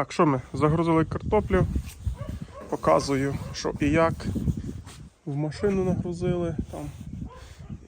Так, що ми? Загрузили картоплю. Показую, що і як. В машину нагрузили там.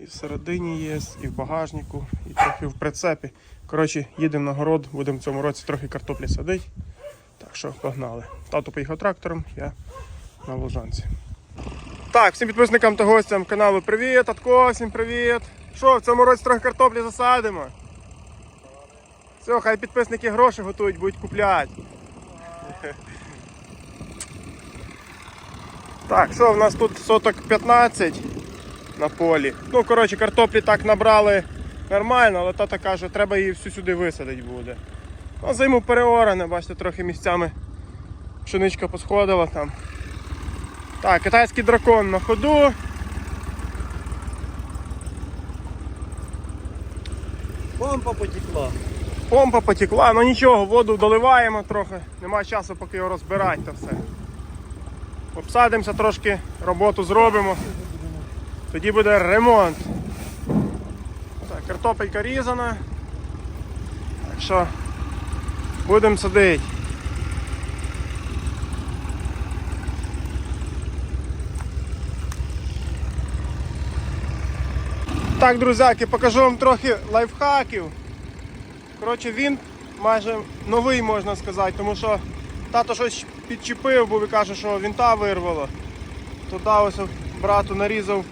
І всередині є, і в багажнику, і трохи в прицепі. Коротше, їдемо на город, будемо в цьому році трохи картоплі садити. Так що погнали. Тато поїхав трактором, я на лужанці. Так, всім підписникам та гостям каналу привіт, Татко, всім привіт. Що, в цьому році трохи картоплі засадимо? Все, хай підписники гроші готують, будуть купляти. Так, що в нас тут соток 15 на полі. Ну, коротше, картоплі так набрали нормально, але тата каже, треба її всю сюди висадити буде. Ну, зиму переоране, бачите, трохи місцями пшеничка посходила там. Так, китайський дракон на ходу. Помпа потекла. Помпа потекла, ну нічого, воду доливаємо трохи, немає часу поки його розбирати та все. Обсадимося трошки, роботу зробимо. Тоді буде ремонт. Так, картопелька різана. Так що будемо садити. Так, друзяки, покажу вам трохи лайфхаків. Коротше, він майже новий, можна сказати, тому що тато щось підчепив, бо каже, що вінта вирвало. Туди ось брату нарізав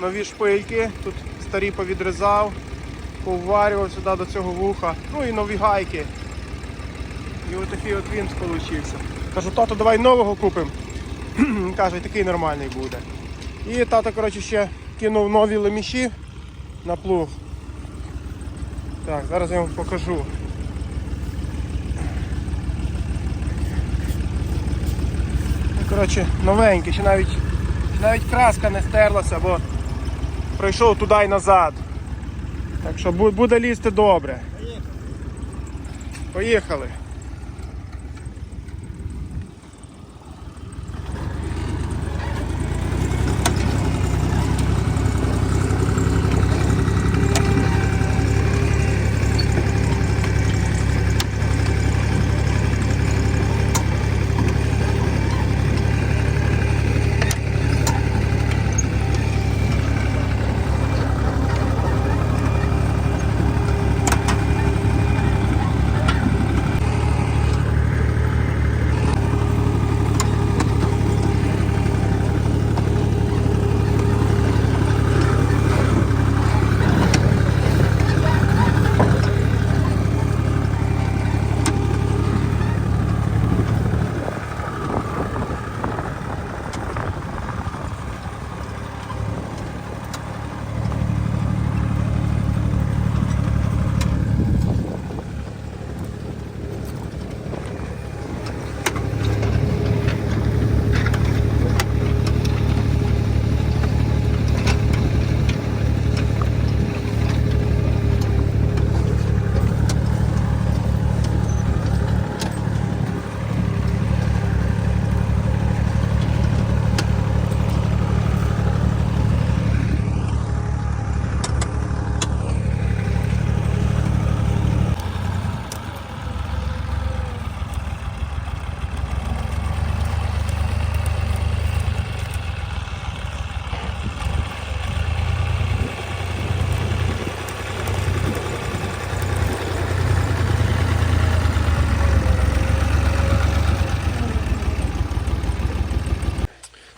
нові шпильки, тут старі повідрізав, поварював сюди до цього вуха. Ну і нові гайки. І отакий от вінт вийшов. Кажу, тато, давай нового купимо. Каже, такий нормальний буде. І тато, коротше, ще кинув нові леміші на плуг. Так, зараз я вам покажу. Ну, Коротше, новенький, ще навіть, ще навіть краска не стерлася, бо прийшов туди і назад. Так що буде лізти добре. Поїхали.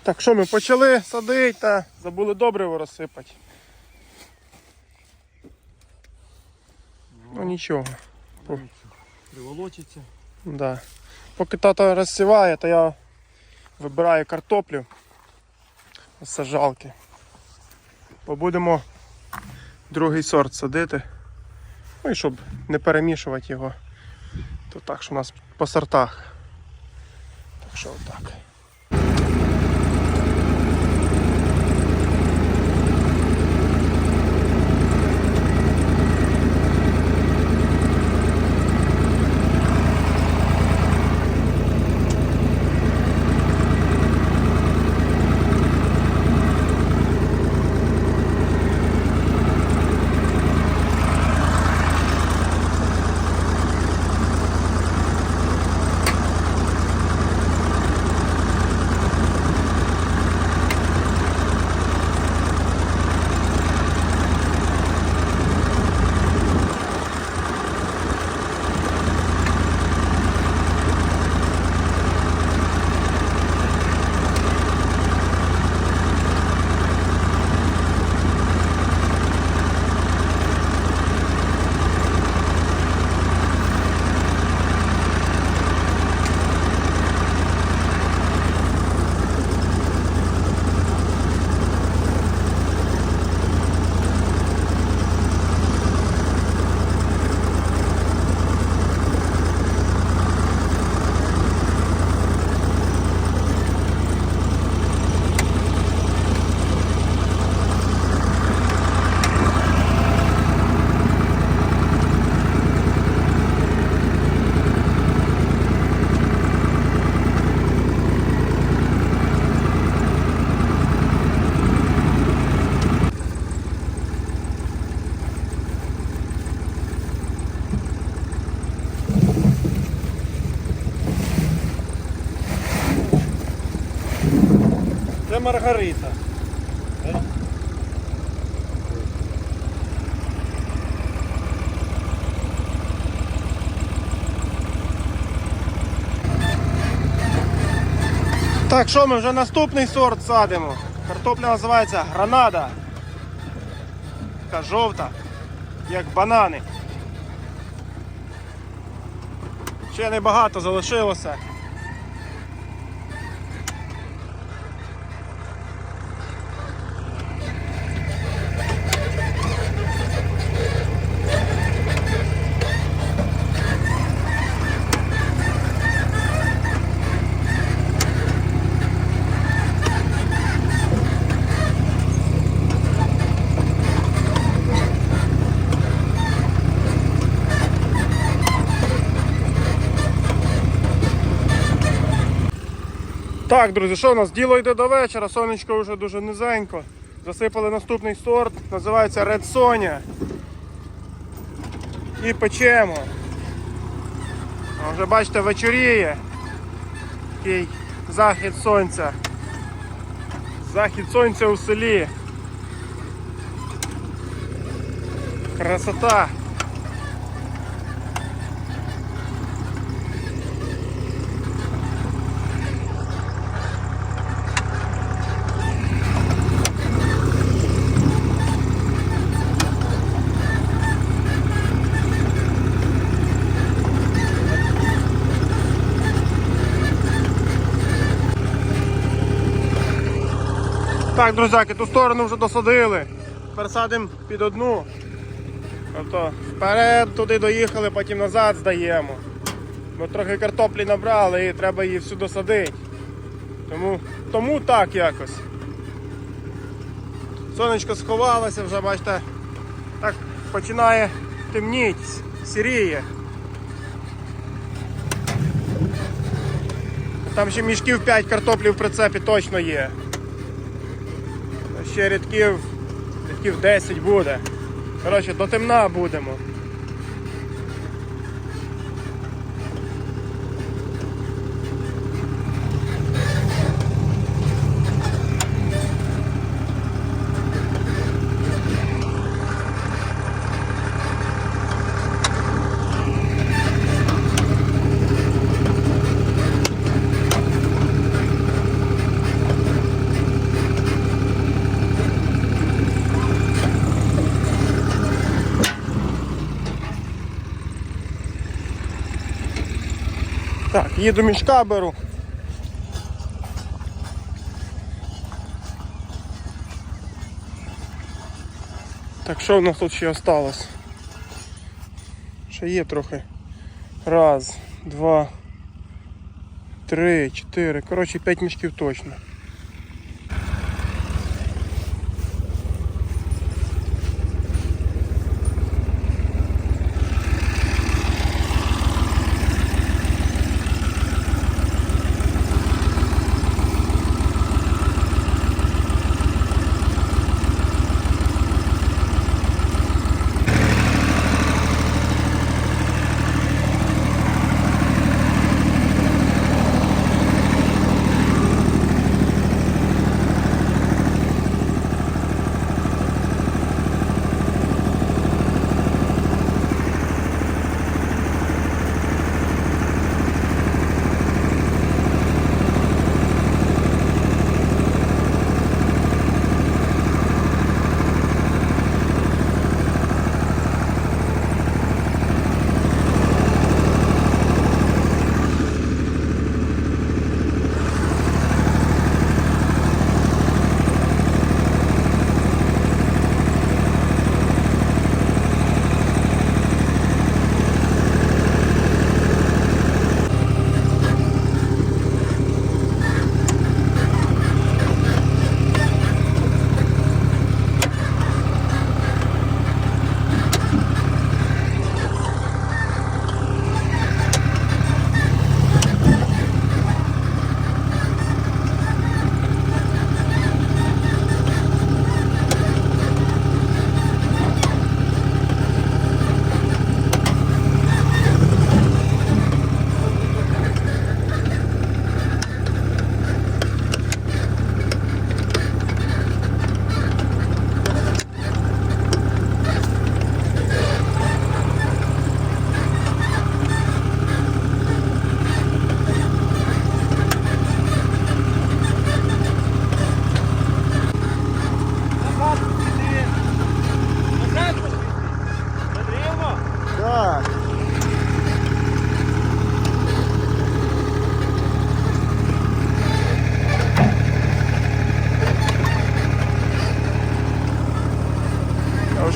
Так, що ми почали садити та забули добриво розсипати. Ну нічого. О. Приволочиться. Да. Поки тато розсіває, то я вибираю картоплю з сажалки. Бо будемо другий сорт садити. Ну і щоб не перемішувати його. То так, що у нас по сортах. Так що отак. Маргарита. Так, що ми вже наступний сорт садимо. Картопля називається гранада. Така жовта, як банани. Ще небагато залишилося. Так, друзі, що у нас? Діло йде до вечора, сонечко вже дуже низенько. Засипали наступний сорт, називається Red Sonia. І печемо. Вже бачите, вечоріє. Такий захід сонця. Захід сонця у селі. Красота. Так, друзяки, ту сторону вже досадили. Тепер садимо під одну. Тобто вперед туди доїхали, потім назад здаємо. Бо трохи картоплі набрали і треба її всю досадити. Тому, тому так якось. Сонечко сховалося, вже бачите, так починає темніти, сіріє. Там ще мішків 5 картоплі в прицепі точно є. Ще рядків, рядків 10 буде. Коротше, до темна будемо. Так, їду мішка беру. Так, що в нас тут ще осталось? Ще є трохи. Раз, два, три, чотири. Коротше, п'ять мішків точно.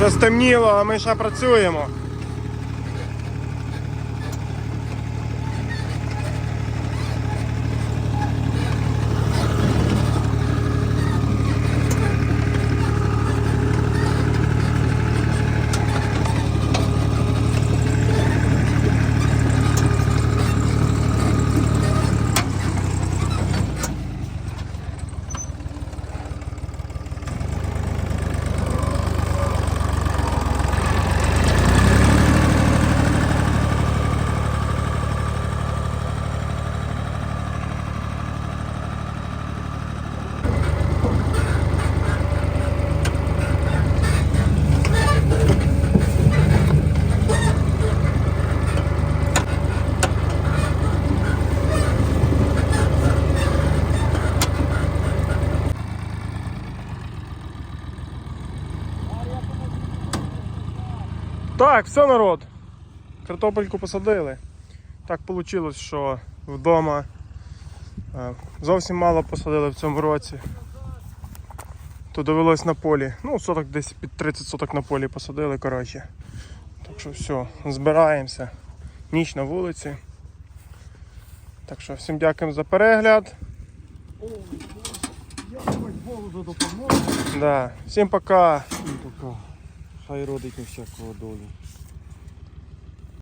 Вже стемніло, а ми ще працюємо. Так, все, народ. Картопельку посадили. Так вийшло, що вдома е, зовсім мало посадили в цьому році. То довелось на полі. Ну, соток десь під 30 соток на полі посадили, коротше. Так що все, збираємося. Ніч на вулиці. Так що всім дякуємо за перегляд. Допомогу. Да. Всім пока. І пока. Хай родить не всякого долю.